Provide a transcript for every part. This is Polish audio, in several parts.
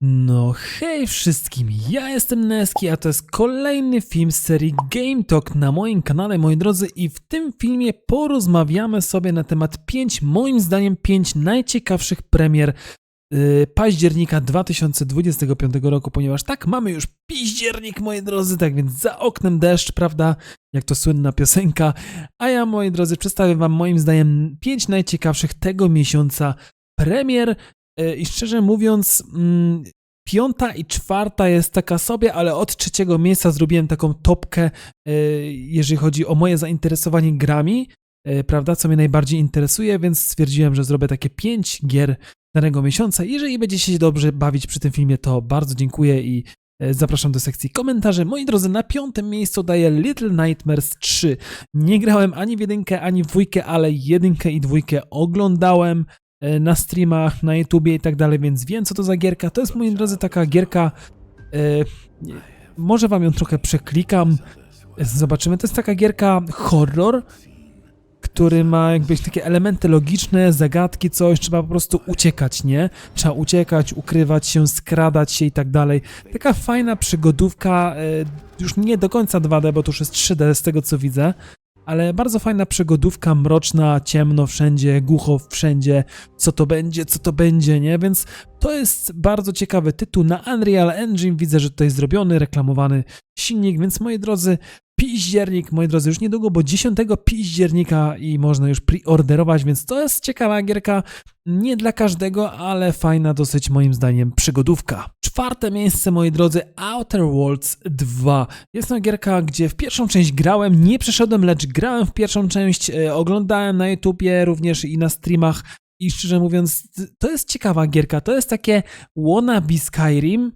No hej wszystkim, ja jestem Neski, a to jest kolejny film z serii Game Talk na moim kanale, moi drodzy, i w tym filmie porozmawiamy sobie na temat 5, moim zdaniem 5 najciekawszych premier yy, października 2025 roku, ponieważ tak, mamy już piździernik, moi drodzy, tak więc za oknem deszcz, prawda, jak to słynna piosenka, a ja, moi drodzy, przedstawię wam moim zdaniem 5 najciekawszych tego miesiąca premier, I szczerze mówiąc, mm, piąta i czwarta jest taka sobie, ale od trzeciego miejsca zrobiłem taką topkę, e, jeżeli chodzi o moje zainteresowanie grami, e, prawda, co mnie najbardziej interesuje, więc stwierdziłem, że zrobię takie pięć gier danego miesiąca. Jeżeli będziecie się dobrze bawić przy tym filmie, to bardzo dziękuję i e, zapraszam do sekcji komentarzy. Moi drodzy, na piątym miejscu daję Little Nightmares 3. Nie grałem ani w jedynkę, ani w dwójkę, ale jedynkę i dwójkę oglądałem e, na streamach, na YouTubie i tak dalej, więc wiem co to za gierka. To jest, moi drodzy, taka gierka, e, może wam ją trochę przeklikam, e, zobaczymy. To jest taka gierka horror, który ma jakby takie elementy logiczne, zagadki, coś, trzeba po prostu uciekać, nie? Trzeba uciekać, ukrywać się, skradać się i tak dalej. Taka fajna przygodówka, e, już nie do końca 2D, bo to już jest 3D z tego co widzę, ale bardzo fajna przygodówka, mroczna, ciemno wszędzie, głucho wszędzie, co to będzie, co to będzie, nie? Więc to jest bardzo ciekawy tytuł. Na Unreal Engine, widzę, że tutaj zrobiony, reklamowany silnik, więc moi drodzy, piździernik, moi drodzy, już niedługo, bo 10 piździernika i można już preorderować, więc to jest ciekawa gierka, nie dla każdego, ale fajna dosyć moim zdaniem przygodówka. Czwarte miejsce, moi drodzy, Outer Worlds 2. Jest to gierka, gdzie w pierwszą część grałem, nie przeszedłem, lecz grałem w pierwszą część, e, oglądałem na YouTubie również i na streamach i szczerze mówiąc, to jest ciekawa gierka, to jest takie wannabe Skyrim,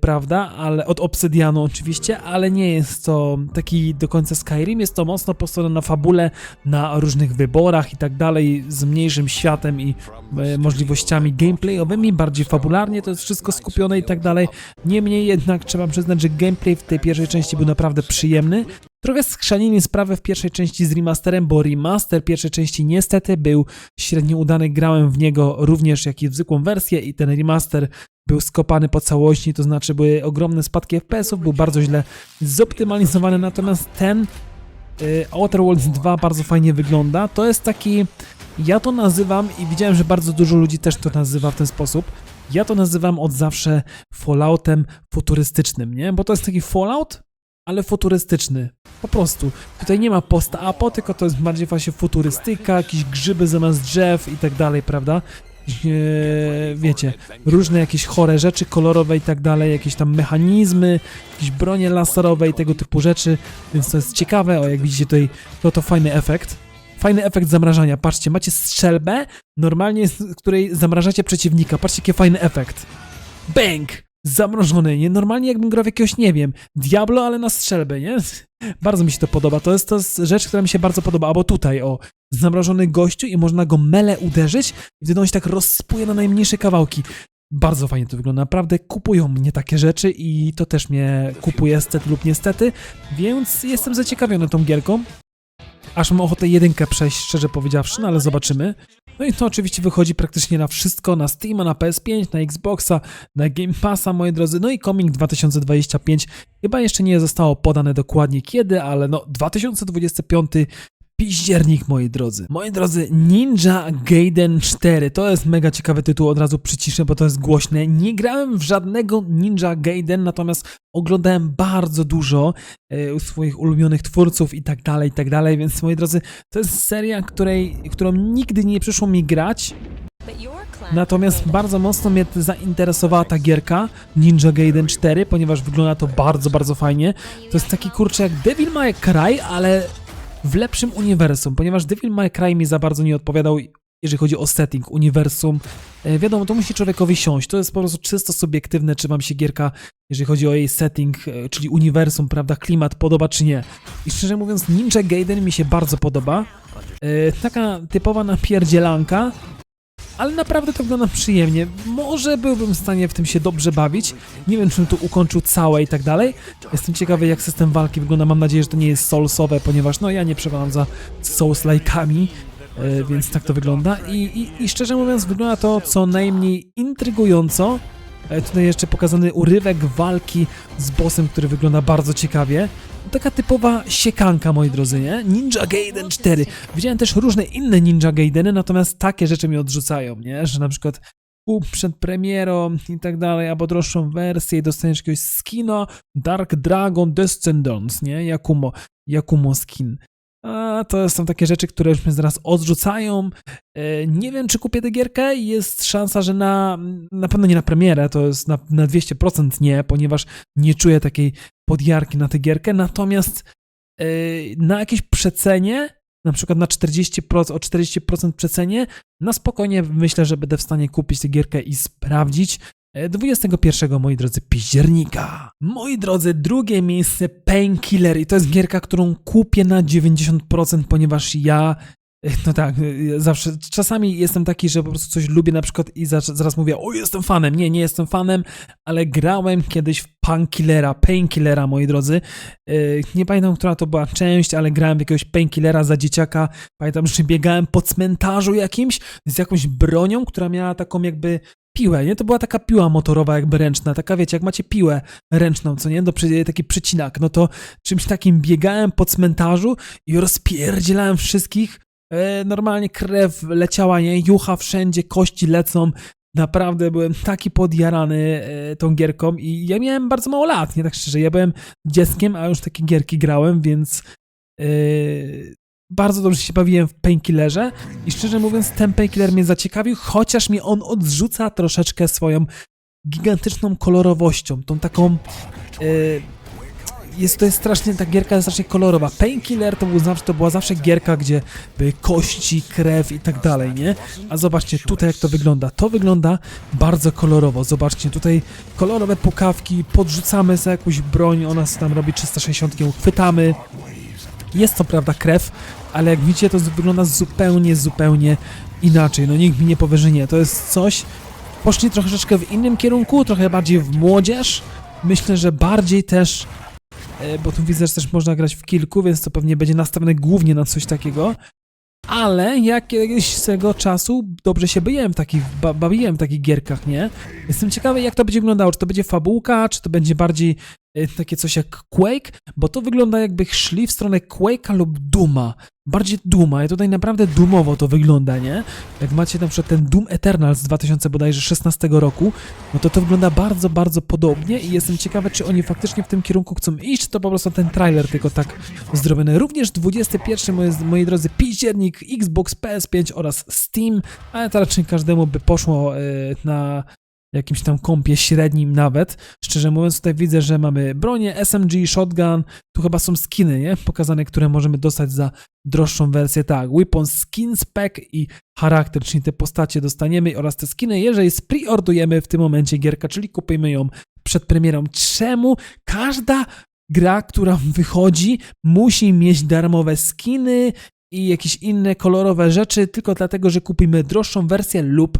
prawda, ale od Obsydianu oczywiście, ale nie jest to taki do końca Skyrim, jest to mocno postawione na fabule, na różnych wyborach i tak dalej, z mniejszym światem i e, możliwościami gameplayowymi, bardziej fabularnie to jest wszystko skupione i tak dalej. Niemniej jednak trzeba przyznać, że gameplay w tej pierwszej części był naprawdę przyjemny. Trochę skrzanili sprawę w pierwszej części z remasterem, bo remaster pierwszej części niestety był średnio udany. Grałem w niego również jak i w zwykłą wersję i ten remaster był skopany po całości, to znaczy były ogromne spadki FPS-ów, był bardzo źle zoptymalizowany, natomiast ten y, Outer Worlds 2 bardzo fajnie wygląda. To jest taki, ja to nazywam i widziałem, że bardzo dużo ludzi też to nazywa w ten sposób. Ja to nazywam od zawsze Falloutem futurystycznym, nie? Bo to jest taki Fallout, ale futurystyczny. Po prostu. Tutaj nie ma post-apo, tylko to jest bardziej właśnie futurystyka, jakieś grzyby zamiast drzew i tak dalej, prawda? Jakieś, e, wiecie, różne jakieś chore rzeczy kolorowe i tak dalej, jakieś tam mechanizmy, jakieś bronie laserowe i tego typu rzeczy, więc to jest ciekawe, o jak widzicie tutaj, to to fajny efekt. Fajny efekt zamrażania, patrzcie, macie strzelbę, normalnie z której zamrażacie przeciwnika, patrzcie jaki fajny efekt. Bang! Zamrożony, nie? Normalnie jakbym grał w jakiegoś, nie wiem, Diablo, ale na strzelbę, nie? Bardzo mi się to podoba, to jest, to jest rzecz, która mi się bardzo podoba, albo tutaj, o, zamrożony gościu i można go mele uderzyć i wtedy on się tak rozsypuje na najmniejsze kawałki. Bardzo fajnie to wygląda, naprawdę kupują mnie takie rzeczy i to też mnie kupuje stety lub niestety, więc jestem zaciekawiony tą gierką. Aż mam ochotę jedynkę przejść, szczerze powiedziawszy, no ale zobaczymy. No i to oczywiście wychodzi praktycznie na wszystko, na Steama, na PS5, na Xboxa, na Game Passa, moi drodzy. No i Coming 2025 chyba jeszcze nie zostało podane dokładnie kiedy, ale no 2025 Piździernik, moi drodzy. Moi drodzy, Ninja Gaiden 4 to jest mega ciekawy tytuł, od razu przyciszę, bo to jest głośne. Nie grałem w żadnego Ninja Gaiden, natomiast oglądałem bardzo dużo e, swoich ulubionych twórców i tak dalej, i tak dalej, więc moi drodzy, to jest seria, której, którą nigdy nie przyszło mi grać, Natomiast bardzo mocno mnie zainteresowała ta gierka Ninja Gaiden 4, ponieważ wygląda to bardzo, bardzo fajnie. To jest taki kurczę jak Devil May Cry, ale w lepszym uniwersum, ponieważ Devil May Cry mi za bardzo nie odpowiadał, jeżeli chodzi o setting, uniwersum. E, wiadomo, to musi człowiekowi siąść. To jest po prostu czysto subiektywne, czy wam się gierka, jeżeli chodzi o jej setting, e, czyli uniwersum, prawda, klimat podoba, czy nie. I szczerze mówiąc, Ninja Gaiden mi się bardzo podoba. E, taka typowa napierdzielanka, ale naprawdę to wygląda przyjemnie. Może byłbym w stanie w tym się dobrze bawić. Nie wiem, czym tu ukończył całe i tak dalej. Jestem ciekawy, jak system walki wygląda. Mam nadzieję, że to nie jest soulsowe, ponieważ no ja nie przepadam za souls-like'ami, e, więc tak to wygląda. I, i, I szczerze mówiąc, wygląda to co najmniej intrygująco. E, Tutaj jeszcze pokazany urywek walki z bossem, który wygląda bardzo ciekawie. Taka typowa siekanka, moi drodzy, nie? Ninja Gaiden 4. Widziałem też różne inne Ninja Gaideny, natomiast takie rzeczy mnie odrzucają, nie? Że na przykład kup przed premierą i tak dalej, albo droższą wersję i dostaniesz jakiegoś skina Dark Dragon Descendants, nie? Yakumo, Yakumo skin. A to są takie rzeczy, które już mnie zaraz odrzucają. E, Nie wiem, czy kupię tę gierkę. Jest szansa, że na, na pewno nie na premierę, to jest na, na 200% nie, ponieważ nie czuję takiej podjarki na tę gierkę. Natomiast e, na jakieś przecenie, na przykład na 40%, o 40% przecenie, na spokojnie myślę, że będę w stanie kupić tę gierkę i sprawdzić. E, 21, moi drodzy, października. Moi drodzy, drugie miejsce Painkiller. I to jest gierka, którą kupię na 90%, ponieważ ja e, no tak, e, zawsze, czasami jestem taki, że po prostu coś lubię na przykład i zaraz, zaraz mówię, o jestem fanem, nie, nie jestem fanem, ale grałem kiedyś w Painkillera, Painkillera, moi drodzy, E, nie pamiętam, która to była część, ale grałem w jakiegoś Painkillera za dzieciaka, pamiętam, że biegałem po cmentarzu jakimś z jakąś bronią, która miała taką jakby piłę, nie? To była taka piła motorowa jakby ręczna, taka wiecie, jak macie piłę ręczną, co nie? Do, taki przycinak, no to czymś takim biegałem po cmentarzu i rozpierdzielałem wszystkich, e, normalnie krew leciała, nie? Jucha wszędzie, kości lecą, Naprawdę byłem taki podjarany e, tą gierką i ja miałem bardzo mało lat, nie tak szczerze. Ja byłem dzieckiem, a już takie gierki grałem, więc e, bardzo dobrze się bawiłem w Painkillerze i szczerze mówiąc ten Painkiller mnie zaciekawił, chociaż mnie on odrzuca troszeczkę swoją gigantyczną kolorowością, tą taką e, jest to jest strasznie, ta gierka jest strasznie kolorowa. Painkiller to, był to była zawsze gierka, gdzie były kości, krew i tak dalej, nie? A zobaczcie tutaj jak to wygląda. To wygląda bardzo kolorowo. Zobaczcie, tutaj kolorowe pukawki, podrzucamy za jakąś broń, ona tam robi 360, ją chwytamy. Jest to prawda krew, ale jak widzicie to wygląda zupełnie, zupełnie inaczej. No nikt mi nie powie, że nie. To jest coś, poszli troszeczkę w innym kierunku, trochę bardziej w młodzież. Myślę, że bardziej też e, bo tu widzę, że też można grać w kilku, więc to pewnie będzie nastawione głównie na coś takiego. Ale ja kiedyś z tego czasu dobrze się byłem w takich, ba, bawiłem w takich gierkach, nie? Jestem ciekawy, jak to będzie wyglądało. Czy to będzie fabułka, czy to będzie bardziej takie coś jak Quake? Bo to wygląda jakby szli w stronę Quake'a lub Duma. Bardziej Duma. I tutaj naprawdę dumowo to wygląda, nie? Jak macie na przykład ten Doom Eternal z 2000 bodajże 16 roku, no to to wygląda bardzo, bardzo podobnie i jestem ciekawy, czy oni faktycznie w tym kierunku chcą iść, czy to po prostu ten trailer tylko tak zrobiony. Również 21, moi, moi drodzy, październik, Xbox, PS5 oraz Steam, ale to raczej każdemu by poszło e, na jakimś tam kompie średnim nawet. Szczerze mówiąc, tutaj widzę, że mamy bronię, SMG, shotgun, tu chyba są skiny, nie? Pokazane, które możemy dostać za droższą wersję. Tak, weapon, skin spec i charakter, czyli te postacie dostaniemy oraz te skiny, jeżeli spreordujemy w tym momencie gierkę, czyli kupimy ją przed premierą. Czemu każda gra, która wychodzi, musi mieć darmowe skiny i jakieś inne kolorowe rzeczy, tylko dlatego, że kupimy droższą wersję lub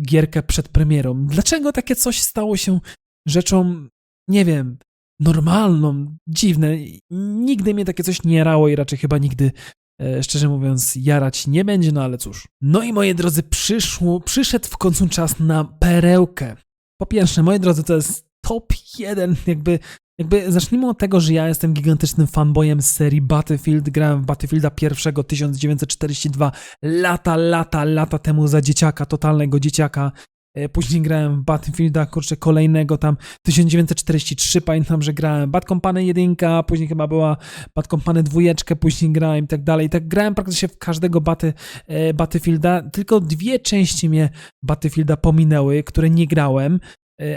gierkę przed premierą. Dlaczego takie coś stało się rzeczą, nie wiem, normalną, dziwne? Nigdy mnie takie coś nie jarało i raczej chyba nigdy e, szczerze mówiąc, jarać nie będzie, no ale cóż. No i moi drodzy, przyszło, przyszedł w końcu czas na perełkę. Po pierwsze, moi drodzy, to jest top 1, jakby, jakby zacznijmy od tego, że ja jestem gigantycznym fanboyem serii Battlefield. Grałem w Battlefielda pierwszego 1942 lata, lata, lata temu za dzieciaka, totalnego dzieciaka. E, Później grałem w Battlefielda, kurczę, kolejnego tam 1943, pamiętam, że grałem Bad Company 1, później chyba była Bad Company 2, później grałem i tak dalej. Tak grałem praktycznie w każdego baty, e, Battlefielda, tylko dwie części mnie Battlefielda pominęły, które nie grałem,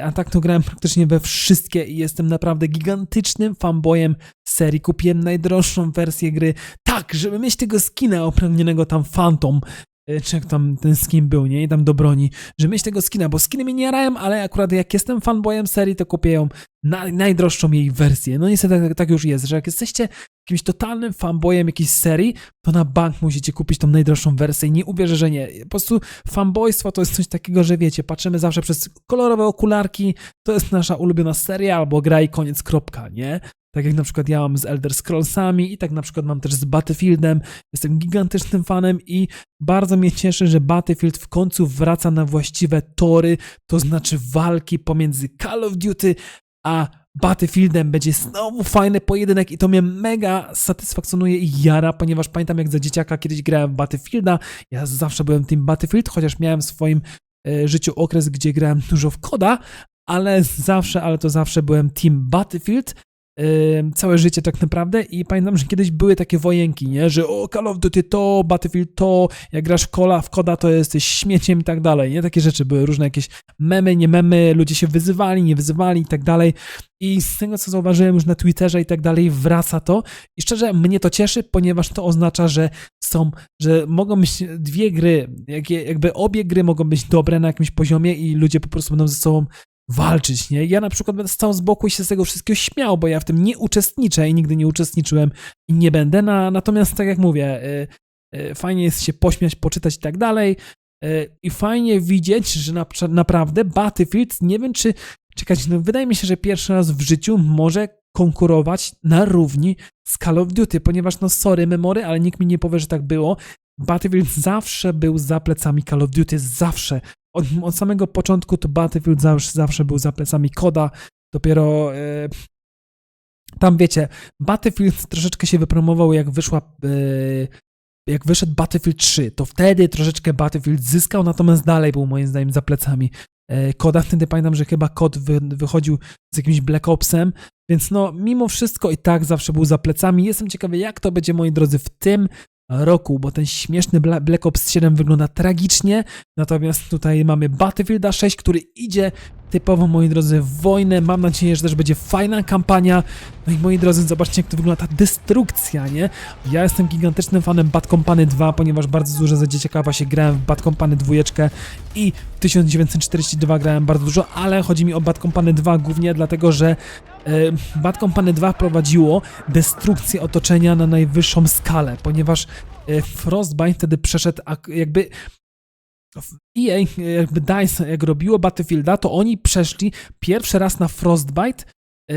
a tak to grałem praktycznie we wszystkie i jestem naprawdę gigantycznym fanboyem serii. Kupiłem najdroższą wersję gry, tak, żeby mieć tego skina uprawnionego tam Phantom, e, czy jak tam ten skin był, nie? I tam do broni, że mieć tego skina, bo skiny mnie nie jarają, ale akurat jak jestem fanboyem serii, to kupię ją na, najdroższą jej wersję. No niestety tak, tak już jest, że jak jesteście jakimś totalnym fanboyem jakiejś serii, to na bank musicie kupić tą najdroższą wersję i nie uwierzę, że nie. Po prostu fanboystwo to jest coś takiego, że wiecie, patrzymy zawsze przez kolorowe okularki, to jest nasza ulubiona seria albo gra i koniec, kropka, nie? Tak jak na przykład ja mam z Elder Scrollsami i tak na przykład mam też z Battlefieldem. Jestem gigantycznym fanem i bardzo mnie cieszy, że Battlefield w końcu wraca na właściwe tory, to znaczy walki pomiędzy Call of Duty a Battlefieldem. Będzie znowu fajny pojedynek i to mnie mega satysfakcjonuje i jara, ponieważ pamiętam jak za dzieciaka kiedyś grałem w Battlefielda, ja zawsze byłem Team Battlefield, chociaż miałem w swoim e, życiu okres, gdzie grałem dużo w koda, ale zawsze, ale to zawsze byłem Team Battlefield, całe życie tak naprawdę. I pamiętam, że kiedyś były takie wojenki, nie, że o Call of Duty to, Battlefield to, jak grasz w kola, w koda to jesteś śmieciem i tak dalej, nie, takie rzeczy były różne jakieś memy, nie memy, ludzie się wyzywali, nie wyzywali i tak dalej. I z tego, co zauważyłem już na Twitterze i tak dalej, wraca to. I szczerze, mnie to cieszy, ponieważ to oznacza, że są, że mogą być dwie gry, jakby obie gry mogą być dobre na jakimś poziomie i ludzie po prostu będą ze sobą walczyć, nie? Ja na przykład będę stał z boku i się z tego wszystkiego śmiał, bo ja w tym nie uczestniczę i nigdy nie uczestniczyłem i nie będę. Na, natomiast tak jak mówię, y, y, fajnie jest się pośmiać, poczytać i tak dalej. y, I fajnie widzieć, że na, naprawdę Battlefield, nie wiem czy Czekać, no wydaje mi się, że pierwszy raz w życiu może konkurować na równi z Call of Duty, ponieważ no sorry memory, ale nikt mi nie powie, że tak było. Battlefield zawsze był za plecami Call of Duty, zawsze. Od, od samego początku to Battlefield zawsze, zawsze był za plecami Koda, dopiero e, tam wiecie, Battlefield troszeczkę się wypromował jak wyszła e, jak wyszedł Battlefield 3, to wtedy troszeczkę Battlefield zyskał, natomiast dalej był moim zdaniem za plecami e, Koda. Wtedy pamiętam, że chyba kod wy, wychodził z jakimś Black Opsem, więc no mimo wszystko i tak zawsze był za plecami. Jestem ciekawy, jak to będzie, moi drodzy, w tym roku, bo ten śmieszny Bla- Black Ops 7 wygląda tragicznie, natomiast tutaj mamy Battlefielda 6, który idzie typowo, moi drodzy, wojnę. Mam nadzieję, że też będzie fajna kampania. No i moi drodzy, zobaczcie, jak to wygląda ta destrukcja, nie? Ja jestem gigantycznym fanem Bad Company 2, ponieważ bardzo dużo za dzieciaka właśnie grałem w Bad Company 2 i w 1942 grałem bardzo dużo, ale chodzi mi o Bad Company 2 głównie dlatego, że e, Bad Company 2 prowadziło destrukcję otoczenia na najwyższą skalę, ponieważ e, Frostbite wtedy przeszedł ak- jakby EA, jakby DICE, jak robiło Battlefielda, to oni przeszli pierwszy raz na Frostbite e,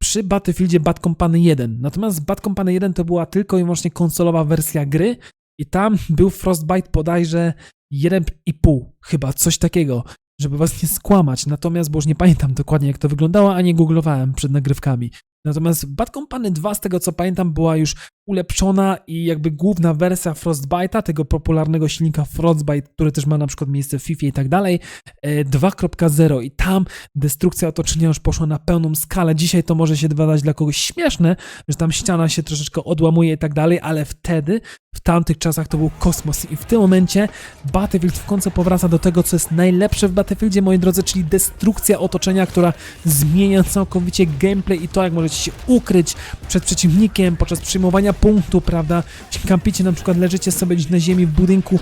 przy Battlefieldzie Bad Company 1. Natomiast Bad Company 1 to była tylko i wyłącznie konsolowa wersja gry i tam był Frostbite bodajże 1,5 chyba, coś takiego, żeby was nie skłamać. Natomiast, bo już nie pamiętam dokładnie jak to wyglądało, a nie googlowałem przed nagrywkami. Natomiast Bad Company 2, z tego co pamiętam, była już ulepszona i jakby główna wersja Frostbite'a, tego popularnego silnika Frostbite, który też ma na przykład miejsce w FIFA i tak dalej, e, 2.0 i tam destrukcja otoczenia już poszła na pełną skalę. Dzisiaj to może się wydać dla kogoś śmieszne, że tam ściana się troszeczkę odłamuje i tak dalej, ale wtedy, w tamtych czasach to był kosmos i w tym momencie Battlefield w końcu powraca do tego, co jest najlepsze w Battlefieldzie, moi drodzy, czyli destrukcja otoczenia, która zmienia całkowicie gameplay i to, jak możecie się ukryć przed przeciwnikiem podczas przyjmowania punktu, prawda? Kampicie na przykład, leżycie sobie gdzieś na ziemi w budynku,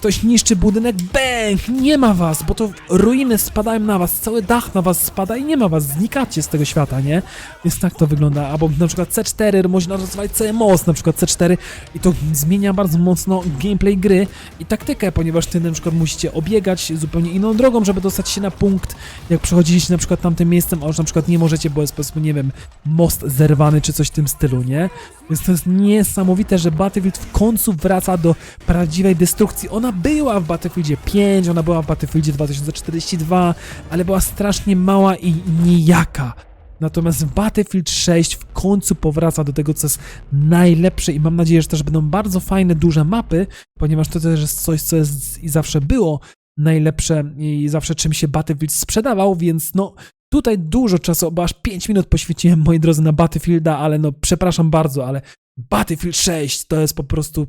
ktoś niszczy budynek, bang! Nie ma was, bo to ruiny spadają na was, cały dach na was spada i nie ma was, znikacie z tego świata, nie? Więc tak to wygląda. Albo na przykład C4, można rozwijać cały most, na przykład C4 i to zmienia bardzo mocno gameplay gry i taktykę, ponieważ ty na przykład musicie obiegać zupełnie inną drogą, żeby dostać się na punkt, jak przechodziliście na przykład tamtym miejscem, a już na przykład nie możecie, bo jest po prostu, nie wiem, most zerwany czy coś w tym stylu, nie? Więc to jest niesamowite, że Battlefield w końcu wraca do prawdziwej destrukcji. Ona była w Battlefieldzie 5, ona była w Battlefieldzie 2042, ale była strasznie mała i nijaka. Natomiast Battlefield 6 w końcu powraca do tego, co jest najlepsze i mam nadzieję, że też będą bardzo fajne, duże mapy, ponieważ to też jest coś, co jest i zawsze było najlepsze i zawsze czym się Battlefield sprzedawał, więc no tutaj dużo czasu, bo aż 5 minut poświęciłem, moi drodzy, na Battlefielda, ale no przepraszam bardzo, ale Battlefield 6 to jest po prostu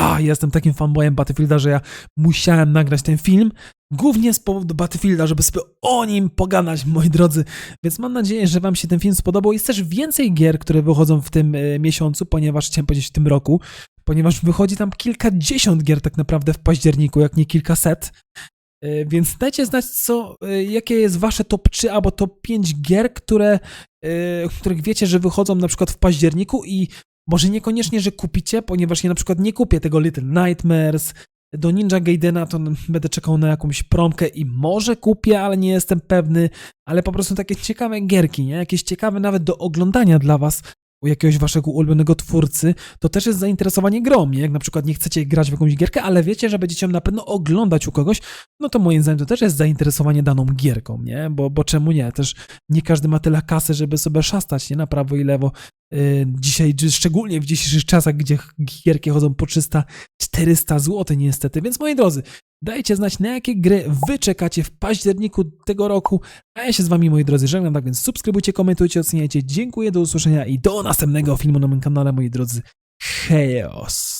a, jestem takim fanboyem Battlefielda, że ja musiałem nagrać ten film, głównie z powodu Battlefielda, żeby sobie o nim pogadać, moi drodzy. Więc mam nadzieję, że wam się ten film spodobał. Jest też więcej gier, które wychodzą w tym e, miesiącu, ponieważ chciałem powiedzieć w tym roku, ponieważ wychodzi tam kilkadziesiąt gier tak naprawdę w październiku, jak nie kilkaset. E, Więc dajcie znać, co, e, jakie jest wasze top 3 albo top 5 gier, które, których wiecie, że wychodzą na przykład w październiku i może niekoniecznie, że kupicie, ponieważ ja na przykład nie kupię tego Little Nightmares, do Ninja Gaidena, to będę czekał na jakąś promkę i może kupię, ale nie jestem pewny, ale po prostu takie ciekawe gierki, nie? Jakieś ciekawe nawet do oglądania dla was u jakiegoś waszego ulubionego twórcy, to też jest zainteresowanie grą, nie? Jak na przykład nie chcecie grać w jakąś gierkę, ale wiecie, że będziecie ją na pewno oglądać u kogoś, no to moim zdaniem to też jest zainteresowanie daną gierką, nie? Bo, bo czemu nie? Też nie każdy ma tyle kasy, żeby sobie szastać, nie? Na prawo i lewo. Yy, dzisiaj, szczególnie w dzisiejszych czasach, gdzie gierki chodzą po 300-400 zł niestety, więc moi drodzy, dajcie znać na jakie gry wy czekacie w październiku tego roku, a ja się z wami moi drodzy żegnam, tak więc subskrybujcie, komentujcie, oceniajcie, dziękuję, do usłyszenia i do następnego filmu na moim kanale moi drodzy, Chaos!